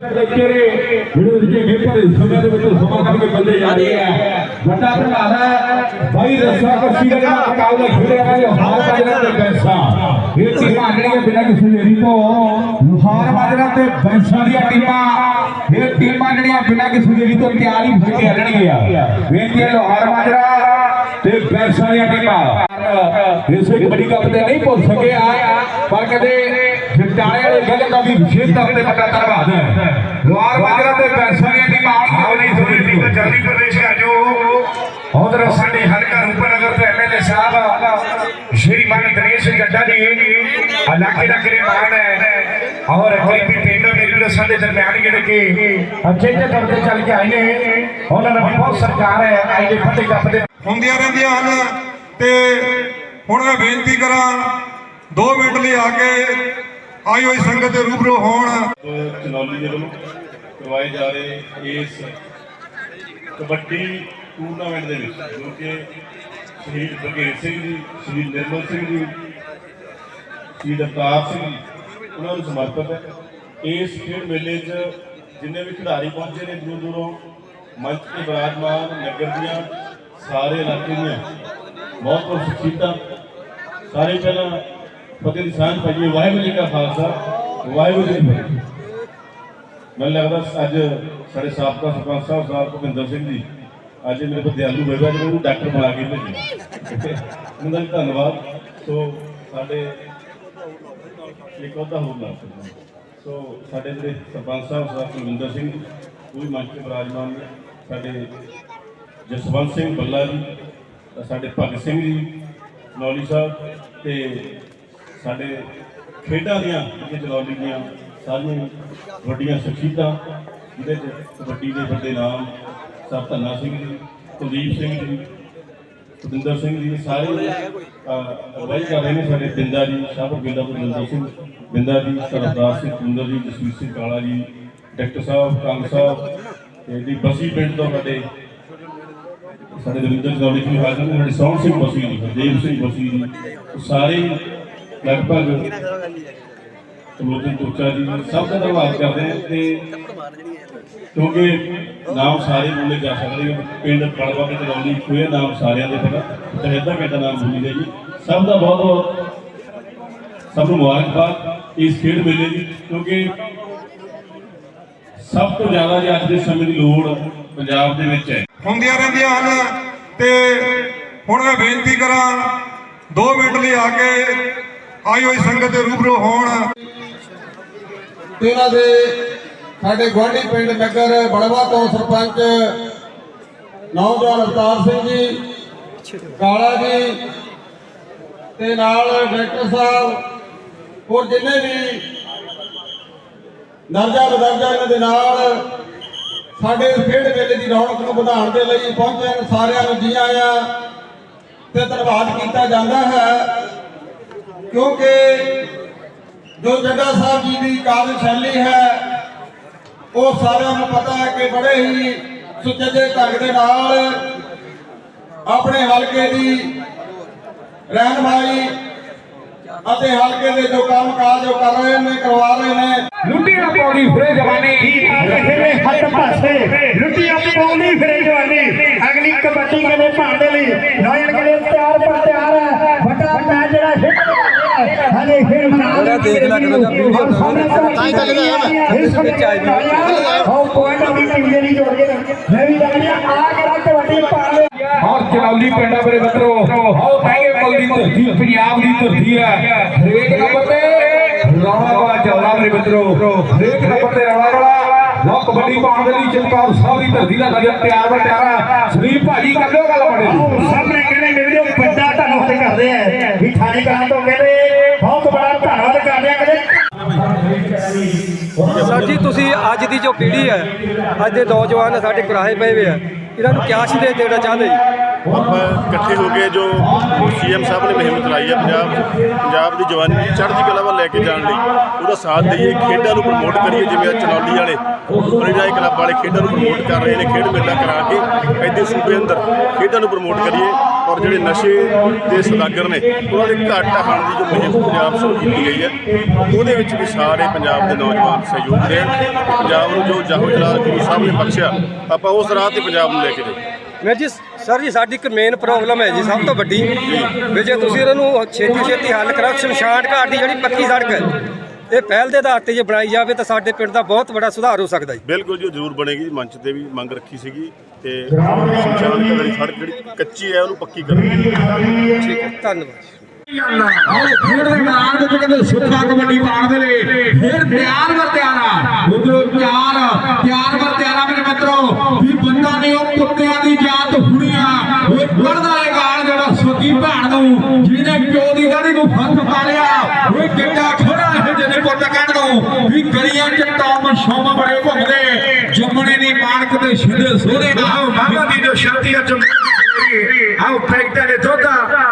ਤੇਰੇ ਜਿਹੜੇ ਵਿਜੇ ਖੇਤਰ ਸਮੇਂ ਦੇ ਵਿੱਚ ਸਮਾਂ ਕੱਢ ਕੇ ਬੰਦੇ ਜਾ ਰਹੇ ਆ। ਵੱਡਾ ਧੰਨਵਾਦ ਹੈ। ਭਾਈ ਰਸਾ ਕਸ਼ੀ ਦੇ ਮੁਕਾਬਲਾ ਖੇਡਿਆ ਹੈ ਹਾਰ ਬਾਜਰਾ ਤੇ ਬੈਂਸਾ। ਇਹ ਟੀਮਾਂ ਜਿਹੜੀਆਂ ਬਿਨਾਂ ਕਿਸੇ ਦੇਰੀ ਤੋਂ ਹਾਰ ਬਾਜਰਾ ਤੇ ਬੈਂਸਾ ਦੀਆਂ ਟੀਮਾਂ। ਇਹ ਟੀਮਾਂ ਜਿਹੜੀਆਂ ਬਿਨਾਂ ਕਿਸੇ ਦੇਰੀ ਤੋਂ ਤਿਆਰ ਹੀ ਹੋ ਕੇ ਬੇਨਤੀ ਹੈ ਲੋਹਾਰ ਮਾਜਰਾ ਤੇ ਬੈਂਸਾ ਦੀਆਂ ਟੀਮਾਂ। ਇਸੇ ਕਬੱਡੀ ਕੱਪ ਤੇ ਨਹੀਂ ਪਹੁੰਚ ਸਕੇ ਆ ਪਰ ਕਦੇ ਜਟਾਲੇ ਵਾਲੇ ਗੱਲ ਦਾ ਵੀ ਵਿਸ਼ੇਸ਼ ਤੌਰ ਤੇ ਵੱਡਾ ਧੰਨਵਾਦ ਹੈ। ਲੋਹਾਰ ਮਾਜਰਾ ਤੇ ਦੀਆਂ ਟੀਮਾਂ ਆਉਣ ਨਹੀਂ ਦੀ ਕੋ ਜਲਦੀ ਪ੍ਰਵੇਸ਼ ਕਰ ਜੋ। ਉਧਰ ਸਾਡੇ ਹਲਕਾ ਰੂਪਨਗਰ ਤੋਂ ਐਮਐਲਏ ਸਾਹਿਬ ਸ਼੍ਰੀ ਮਾਨ ਦਿਨੇਸ਼ ਗੱਡਾ ਜੀ। ਇਲਾਕੇ ਦਾ ਕਿਰੇ ਮਾਨ ਹੈ। ਔਰ ਕਰੀਬੀ ਪਿੰਡ ਮੇਰੇ ਵੀਰੋ ਸਾਡੇ ਦਰਮਿਆਨ ਜਿਹੜੇ ਕਿ ਅੱਛੇ ਜਿਹੇ ਤੌਰ ਤੇ ਚੱਲ ਕੇ ਆਏ ਨੇ ਉਹਨਾਂ ਦਾ ਵੀ ਬਹੁਤ ਸਰਕਾਰ ਹੈ। ਆਈ ਦੇ ਫੱਟੇ ਕੱਪ ਦੇ। ਹੁੰਦੀਆਂ ਰਹਿੰਦੀਆਂ ਹਨ। ਤੇ ਹੁਣ ਮੈਂ ਬੇਨਤੀ ਕਰਾਂ 2 ਮਿੰਟ ਲਈ ਆ ਕੇ ਆਈ ਹੋਈ ਸੰਗਤ ਦੇ ਰੂਬਰੂ ਹੋਣ। ਚਨੌਲੀ ਦੇ ਵੱਲੋਂ ਕਰਵਾਏ ਜਾ ਰਹੇ ਇਸ ਕਬੱਡੀ ਟੂਰਨਾਮੈਂਟ ਦੇ ਵਿੱਚ, ਜੋ ਕਿ ਸ਼ਹੀਦ ਭਗਤ ਸਿੰਘ ਜੀ, ਸ਼ਹੀਦ ਨਿਰਮਲ ਸਿੰਘ ਜੀ, ਸ਼ਹੀਦ ਅਵਤਾਰ ਸਿੰਘ ਜੀ, ਉਹਨਾਂ ਨੂੰ ਸਮਰਪਿਤ ਹੈ। ਇਸ ਖੇਡ ਮੇਲੇ 'ਚ ਜਿੰਨੇ ਵੀ ਖਿਡਾਰੀ ਪਹੁੰਚੇ ਨੇ ਦੂਰ ਦੂਰੋਂ, ਮੰਚ ਤੇ ਬਿਰਾਜਮਾਨ ਨਗਰ ਦੀਆਂ ਸਾਰੇ ਇਲਾਕੇ ਦੀਆਂ ਬਹੁਤ ਬਹੁਤ ਸ਼ਖਸੀਅਤਾਂ ਸਾਰੇ ਪਹਿਲਾਂ ਫਤਿਹ ਦੀ ਸਾਂਝ ਪਾਈਏ ਵਾਹਿਗੁਰੂ ਜੀ ਕਾ ਖਾਲਸਾ, ਵਾਹਿਗੁਰੂ ਜੀ ਕੀ ਮੈਨੂੰ ਲੱਗਦਾ ਅੱਜ ਸਾਡੇ ਸਾਬਕਾ ਸਰਪੰਚ ਸਾਹਿਬ ਸਾਹਿਬ ਭੁਪਿੰਦਰ ਸਿੰਘ ਜੀ, ਅੱਜ ਮੇਰੇ ਕੋਲ ਦਿਆਲੂ ਬੇਗਾ ਜੀ ਨੂੰ ਡਾਕਟਰ ਬਣਾ ਕੇ ਭੇਜਿਆ। ਉਹਨਾਂ ਦਾ ਧੰਨਵਾਦ। ਸੋ ਸਾਡੇ ਇੱਕ ਉਹਦਾ ਹੋਰ ਲਾ ਸਕਦਾ ਸੋ ਸਾਡੇ ਜਿਹੜੇ ਸਰਪੰਚ ਸਾਹਿਬ ਸਾਹਿਬ ਕੁਲਵਿੰਦਰ ਸਿੰਘ, ਉਹ ਵੀ ਮੰਚ ਤੇ ਬਿਰਾਜਮਾਨ ਨੇ। ਸਾਡੇ ਜਸਵੰਤ ਸਿੰਘ ਬੱਲਾ ਜੀ, ਸਾਡੇ ਭਗਤ ਸਿੰਘ ਜੀ ਨੌਲੀ ਸਾਹਿਬ ਤੇ ਸਾਡੇ ਖੇਡਾਂ ਦੀਆਂ ਜਲੌਲੀ ਦੀਆਂ ਸਾਰੀਆਂ ਵੱਡੀਆਂ ਸ਼ਖਸੀਅਤਾਂ, ਜਿਹਦੇ ਚ ਕਬੱਡੀ ਦੇ ਵੱਡੇ ਨਾਮ ਸਰ ਧੰਨਾ ਸਿੰਘ ਜੀ, ਕੁਲਦੀਪ ਸਿੰਘ ਜੀ ਸੁਰਿੰਦਰ ਸਿੰਘ ਜੀ, ਸਾਰੇ ਅਗਵਾਈ ਕਰ ਰਹੇ ਨੇ ਸਾਡੇ ਬਿੰਦਾ ਜੀ, ਸ਼ਾਹਪੁਰ ਬਿੰਦਾ ਬਲਜਿੰਦਰ ਸਿੰਘ ਬਿੰਦਾ ਜੀ ਸਰਦਾਰ ਸਿੰਘ ਕੁੰਦਰ ਜੀ, ਜਸਵੀਰ ਸਿੰਘ ਕਾਲਾ ਜੀ, ਡਾਕਟਰ ਸਾਹਿਬ, ਕੰਗ ਸਾਹਿਬ ਤੇ ਜੀ ਬਸੀ ਪਿੰਡ ਤੋਂ ਸਾਡੇ ਸਾਡੇ ਰਵਿੰਦਰ ਜੌਲੀ ਜੀ ਹਾਜ਼ਰ ਨੇ, ਸਾਡੇ ਸੌਣ ਸਿੰਘ ਬਸੀ ਜੀ ਹਰਦੇਵ ਸਿੰਘ ਬਸੀ ਜੀ ਸਾਰੇ ਲਗਭਗ ਕਲੋਜਨ ਟੋਚਾ ਜੀ ਸਭ ਦਾ ਧੰਨਵਾਦ ਕਰਦੇ ਹਾਂ ਤੇ ਕਿਉਂਕਿ ਨਾਮ ਸਾਰੇ ਬੋਲੇ ਜਾ ਸਕਦੇ ਹੋ ਪਿੰਡ ਕਲਵਾ ਕੇ ਚਲਾਉਣੀ ਕੋਈ ਨਾਮ ਸਾਰਿਆਂ ਦੇ ਪਤਾ। ਤੇ ਇਦਾਂ ਕਿਹਦਾ ਨਾਮ ਬੋਲੀ ਦਾ ਜੀ ਸਭ ਦਾ ਬਹੁਤ ਬਹੁਤ ਸਭ ਨੂੰ ਮੁਬਾਰਕਬਾਦ ਇਸ ਖੇਡ ਮੇਲੇ ਦੀ ਕਿਉਂਕਿ ਸਭ ਤੋਂ ਜ਼ਿਆਦਾ ਜੇ ਅੱਜ ਦੇ ਸਮੇਂ ਦੀ ਲੋੜ ਪੰਜਾਬ ਦੇ ਵਿੱਚ ਹੈ। ਹੁੰਦੀਆਂ ਰਹਿੰਦੀਆਂ ਹਨ ਤੇ ਹੁਣ ਮੈਂ ਬੇਨਤੀ ਕਰਾਂ 2 ਮਿੰਟ ਲਈ ਆ ਕੇ ਆਈ ਹੋਈ ਸੰਗਤ ਦੇ ਰੂਬਰੂ ਹੋਣ। ਤੇ ਇਹਨਾਂ ਦੇ ਸਾਡੇ ਗੁਆਂਢੀ ਪਿੰਡ ਨਗਰ ਬੜਵਾ ਤੋਂ ਸਰਪੰਚ ਨੌਜਵਾਨ ਅਵਤਾਰ ਸਿੰਘ ਜੀ, ਕਾਲਾ ਜੀ ਤੇ ਨਾਲ ਡਾਇਰੈਕਟਰ ਸਾਹਿਬ, ਹੋਰ ਜਿੰਨੇ ਵੀ ਨਰਜਾ ਬਦਰਜਾ ਇਹਨਾਂ ਦੇ ਨਾਲ ਸਾਡੇ ਇਸ ਖੇਡ ਮੇਲੇ ਦੀ ਰੌਣਕ ਨੂੰ ਵਧਾਉਣ ਦੇ ਲਈ ਪਹੁੰਚੇ ਹਨ ਸਾਰਿਆਂ ਨੂੰ ਜੀ ਆਇਆਂ। ਤੇ ਧੰਨਵਾਦ ਕੀਤਾ ਜਾਂਦਾ ਹੈ। ਕਿਉਂਕਿ ਜੋ ਜੱਗਾ ਸਾਹਿਬ ਜੀ ਦੀ ਕਾਰਜ ਸ਼ੈਲੀ ਹੈ ਉਹ ਸਾਰਿਆਂ ਨੂੰ ਪਤਾ ਹੈ ਕਿ ਬੜੇ ਹੀ ਸੁਚੱਜੇ ਢੰਗ ਦੇ ਨਾਲ ਆਪਣੇ ਹਲਕੇ ਦੀ ਰਹਿਨਮਾਈ ਅਤੇ ਹਲਕੇ ਦੇ ਜੋ ਕੰਮ ਕਾਜ ਉਹ ਕਰ ਰਹੇ ਨੇ ਕਰਵਾ ਰਹੇ ਨੇ। ਲੁੱਟੀ ਨਾ ਪਾਉਣੀ ਫਰੇ ਜਵਾਨੀ। ਰਹੇ ਹੱਥ ਪਾਸੇ ਲੁੱਟੀਆਂ ਪਾਉਣੀ ਫਿਰੇ ਜਵਾਨੀ। ਅਗਲੀ ਕਬੱਡੀ ਕਦੇ ਭਾਂਡੇ ਲਈ ਨੌਜਣ ਕਦੇ ਤਿਆਰ ਹੈ ਵੱਡਾ ਮੈਚ ਜਿਹੜਾ ਖੇਡ ਹਲੇ ਖੇਡ ਬਣਾ ਦੇਖ ਲੈ ਕਿਹਦਾ ਤਾਂ ਹੀ ਤਾਂ ਕਹਿੰਦਾ ਇਸ ਵਿੱਚ ਆਈ ਹੋ। ਪੁਆਇੰਟ ਵੀ ਟੀਮ ਨਹੀਂ ਜੋੜ ਕੇ ਮੈਂ ਵੀ ਜਾਣਿਆ ਆ ਕੇ ਕਬੱਡੀ ਪਾ ਲੈ ਔਰ ਚਲੌਲੀ ਪਿੰਡਾਂ ਮੇਰੇ ਮਿੱਤਰੋ। ਆਓ ਪਹਿਲੇ ਮੁੱਲ ਦੀ ਧਰਤੀ ਪੰਜਾਬ ਦੀ ਧਰਤੀ ਹੈ ਹਰੇਕ ਨੰਬਰ ਤੇ ਰੌਲਾ ਵਾਲਾ ਚੱਲਦਾ ਮੇਰੇ ਮਿੱਤਰੋ। ਹਰੇਕ ਨੰਬਰ ਤੇ ਰੌਲਾ ਵਾਲਾ। ਲੋ ਕਬੱਡੀ ਪਾਉਣ ਦੇ ਲਈ ਚਮਕੌਰ ਸਾਹਿਬ ਦੀ ਧਰਤੀ ਦਾ ਨਜ਼ਰ ਤਿਆਰ ਵਾ ਤਿਆਰ ਸੁਨੀਲ ਭਾਜੀ ਕਰ ਦਿਓ ਗੱਲ ਬੜੇ ਦੀ ਸਾਹਮਣੇ ਕਹਿੰਦੇ ਮੇਰੇ ਜੋ ਵੱਡਾ ਧੰਨਵਾਦ ਕਰਦੇ ਆ। ਵੀ ਥਾਣੇ ਕਾਂ ਤੋਂ ਕਹਿੰਦੇ ਬਹੁਤ ਬੜਾ ਧੰਨਵਾਦ ਕਰਦੇ ਆ ਕਹਿੰਦੇ ਸਰ ਜੀ ਤੁਸੀਂ ਅੱਜ ਦੀ ਜੋ ਪੀੜ੍ਹੀ ਹੈ, ਅੱਜ ਦੇ ਨੌਜਵਾਨ ਸਾਡੇ ਕੁਰਾਹੇ ਪਏ ਹੋਏ ਆ, ਇਹਨਾਂ ਨੂੰ ਕਿਆ ਸੰਦੇਸ਼ ਦੇਣਾ ਚਾਹੁੰਦੇ ਜੀ? ਆਪਾਂ ਇਕੱਠੇ ਹੋ ਕੇ ਜੋ ਸੀਐਮ ਸਾਹਿਬ ਨੇ ਮੁਹਿੰਮ ਚਲਾਈ ਹੈ ਪੰਜਾਬ ਪੰਜਾਬ ਦੀ ਜਵਾਨੀ ਚੜ੍ਹਦੀ ਕਲਾ ਵੱਲ ਲੈ ਕੇ ਜਾਣ ਲਈ, ਉਹਦਾ ਸਾਥ ਦਈਏ, ਖੇਡਾਂ ਨੂੰ ਪ੍ਰਮੋਟ ਕਰੀਏ, ਜਿਵੇਂ ਅੱਜ ਚਨੌਲੀ ਵਾਲੇ ਬਰਿਜਾਈ ਕਲੱਬ ਵਾਲੇ ਖੇਡਾਂ ਨੂੰ ਪ੍ਰਮੋਟ ਕਰ ਰਹੇ ਨੇ, ਖੇਡ ਮੇਲਾ ਕਰਾ ਕੇ, ਇੱਥੇ ਸੂਬੇ ਅੰਦਰ ਖੇਡਾਂ ਨੂੰ ਪ੍ਰਮੋਟ ਕਰੀਏ ਔਰ ਜਿਹੜੇ ਨਸ਼ੇ ਦੇ ਸਦਾਗਰ ਨੇ ਉਹਨਾਂ ਦੇ ਘੱਟ ਹਣ ਦੀ ਜੋ ਮੁਹਿੰਮ ਪੰਜਾਬ ਸ਼ੁਰੂ ਕੀਤੀ ਗਈ ਹੈ ਉਹਦੇ ਵਿੱਚ ਵੀ ਸਾਰੇ ਪੰਜਾਬ ਦੇ ਨੌਜਵਾਨ ਸਹਿਯੋਗ ਦੇਣ ਪੰਜਾਬ ਨੂੰ ਜੋ ਜਾਹੋ ਜਲਾਲ ਗੁਰੂ ਸਾਹਿਬ ਨੇ ਬਖਸ਼ਿਆ ਆਪਾਂ ਉਸ ਰਾਹ ਤੇ ਪੰਜਾਬ ਨੂੰ ਲੈ ਕੇ ਜਾਈਏ। ਮੈਂ ਜੀ ਸਰ ਜੀ ਸਾਡੀ ਇੱਕ ਮੇਨ ਪ੍ਰੋਬਲਮ ਹੈ ਜੀ ਸਭ ਤੋਂ ਵੱਡੀ। ਵੀ ਜੇ ਤੁਸੀਂ ਇਹਨਾਂ ਨੂੰ ਛੇਤੀ ਛੇਤੀ ਹੱਲ ਕਰਾਓ ਸ਼ਮਸ਼ਾਨ ਘਾਟ ਦੀ ਜਿਹੜੀ ਪੱਕੀ ਸੜਕ ਹੈ ਇਹ ਪਹਿਲ ਦੇ ਆਧਾਰ ਤੇ ਜੇ ਬਣਾਈ ਜਾਵੇ ਤਾਂ ਸਾਡੇ ਪਿੰਡ ਦਾ ਬਹੁਤ ਵੱਡਾ ਸੁਧਾਰ ਹੋ ਸਕਦਾ ਜੀ। ਬਿਲਕੁਲ ਜੀ ਜ਼ਰੂਰ ਬਣੇਗੀ। ਮੰਚ ਤੇ ਵੀ ਮੰਗ ਰੱਖੀ ਸੀਗੀ। ਤੇ ਸ਼ਮਸ਼ਾਨ ਘਾਟ ਸੜਕ ਜਿਹੜੀ ਕੱਚੀ ਹੈ, ਉਹਨੂੰ ਪੱਕੀ ਕਰਾਂਗੇ ਠੀਕ ਹੈ, ਧੰਨਵਾਦ। ਆਓ ਖੇਡ ਦੇ ਮੈਦਾਨ ਵਿੱਚ ਕਹਿੰਦੇ ਸੁੱਖਾ ਕਬੱਡੀ ਪਾਉਣ ਦੇ ਲਈ। ਫੇਰ ਪਿਆਰ ਵਰ ਤਿਆਰਾ। ਉਧਰੋਂ ਪਿਆਰ ਪਿਆਰ ਵਰ ਤਿਆਰਾ ਮੇਰੇ ਮਿੱਤਰੋ। ਵੀ ਬੰਦਾ ਨੇ ਉਹ ਕੁੱਤਿਆਂ ਦੀ ਜਾਤ ਹੁਣੀਆਂ ਉਹ ਕਰਦਾ ਏ ਗਾਲ ਜਿਹੜਾ ਸੋਗੀ ਭੈਣ ਨੂੰ। ਜਿਹਨੇ ਪਿਓ ਦੀ ਦਾੜੀ ਨੂੰ ਫੱਕ ਪਾ ਲਿਆ। ਉਹ ਕਿੱਡਾ ਖੜਾ ਹੈ ਜਿਹਨੇ ਪੁੱਤ ਕਹਿਣ ਨੂੰ। ਵੀ ਗਲੀਆਂ 'ਚ ਟੌਮ ਸ਼ੌਮ ਬੜੇ ਘੁੰਮਦੇ। ਜੰਮਣੇ ਦੀ ਮਾਨਕ ਤੇ ਸਿੱਧੇ ਸੋਹਣੇ ਆਓ ਮਾਮਾ ਦੀ ਜੋ ਸ਼ਰਤੀ ਅੱਜ ਆਓ ਫੈਕਟਰ ਦੇ ਦੋਦਾ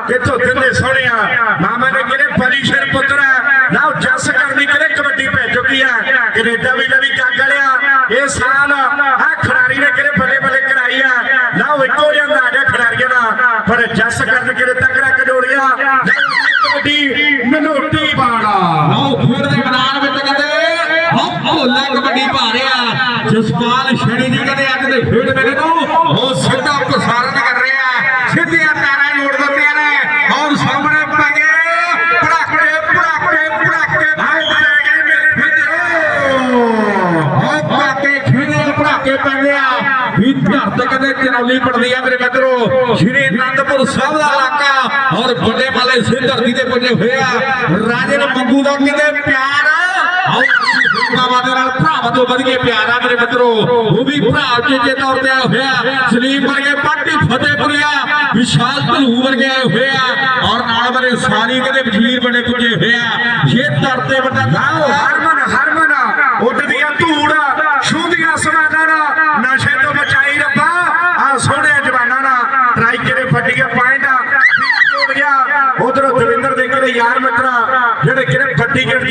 ਕਿ ਧੋਤੇ ਦੇ ਸੋਹਣਿਆ। ਮਾਮਾ ਨੇ ਕਿਹੜੇ ਪਰਿਸ਼ਰ ਪੁੱਤਰਾ ਲਾਓ ਜੱਸ ਕਰਨੀ ਕਿਹੜੇ ਕਬੱਡੀ ਭੇਜ ਚੁੱਕੀ ਆ ਕੈਨੇਡਾ ਵੀ ਨਵੀਂ ਕੱਗ ਲਿਆ ਇਹ ਸਾਲ ਆ ਖਿਡਾਰੀ ਨੇ ਕਿਹੜੇ ਬੱਲੇ ਬੱਲੇ ਕਰਾਈ ਆ? ਲਾਓ ਇੱਕੋ ਅੰਦਾਜ਼ ਆ ਖਿਡਾਰੀਆਂ ਦਾ। ਪਰ ਜੱਸ ਕਰਨ ਕਿਹੜੇ ਤਕੜਾ ਕਡੋੜਿਆ ਕਬੱਡੀ ਮਨੋਟੀ ਬਾਣਾ। ਆਓ ਖੇਡ ਦੇ ਮੈਦਾਨ ਵਿੱਚ ਕਹਿੰਦੇ ਆਹ ਭੋਲਾ ਕਬੱਡੀ ਪਾ ਰਿਹਾ ਜਸਪਾਲ ਛੜੀ ਜੀ ਕਹਿੰਦੇ ਅੱਜ ਦੇ ਖੇਡ ਮੇਰੇ ਨੂੰ ਉਹ ਸਿੱਧਾ ਪ੍ਰਸਾਰਣ ਕਰ ਰਿਹਾ ਸਿੱਧੀਆਂ ਤਾਰਾਂ ਜੋੜ ਦਿੱਤੀਆਂ ਨੇ ਔਰ ਸਾਹਮਣੇ ਪਗੇ ਪੜਾਕੇ ਪੜਾਕੇ ਪੜਾਕੇ ਭਾਈ ਆਹ ਪੜਾਕੇ ਖੇਡੇ ਪੜਾਕੇ ਪੈਂਦੇ ਆ ਵੀ ਕਹਿੰਦੇ ਚਨੌਲੀ ਪੜਦੀ ਆ ਮੇਰੇ ਮਿੱਤਰੋ। ਸ਼੍ਰੀ ਅਨੰਦਪੁਰ ਸਾਹਿਬ ਦਾ ਇਲਾਕਾ ਔਰ ਵੱਡੇ ਵਾਲੇ ਸੇ ਧਰਤੀ ਤੇ ਪੁੱਜੇ ਹੋਏ ਆ। ਰਾਜੇ ਮੰਗੂ ਦਾ ਕਹਿੰਦੇ ਪਿਆਰ ਆਓ ਅਸੀਂ ਦੇ ਨਾਲ ਭਰਾਵਾਂ ਤੋਂ ਵੱਧ ਕੇ ਪਿਆਰ ਆ ਮੇਰੇ ਮਿੱਤਰੋ। ਉਹ ਵੀ ਭਰਾ ਚੇਚੇ ਤੌਰ ਤੇ ਆਇਆ ਹੋਇਆ ਸਲੀਮ ਵਰਗੇ ਪਾਟੀ ਫਤਿਹਪੁਰੀਆ ਵਿਸ਼ਾਲ ਧਲੂ ਵਰਗੇ ਆਏ ਹੋਏ ਆ। ਔਰ ਨਾਲ ਬਰੇ ਸਾਰੀ ਕਹਿੰਦੇ ਵਜ਼ੀਰ ਬਣੇ ਪੁੱਜੇ ਹੋਏ ਆ। ਇਹ ਧਰਤੇ ਵੱਡਾ ਥਾਂ ਹਰਮਨ ਹਰਮਨ। টিকিট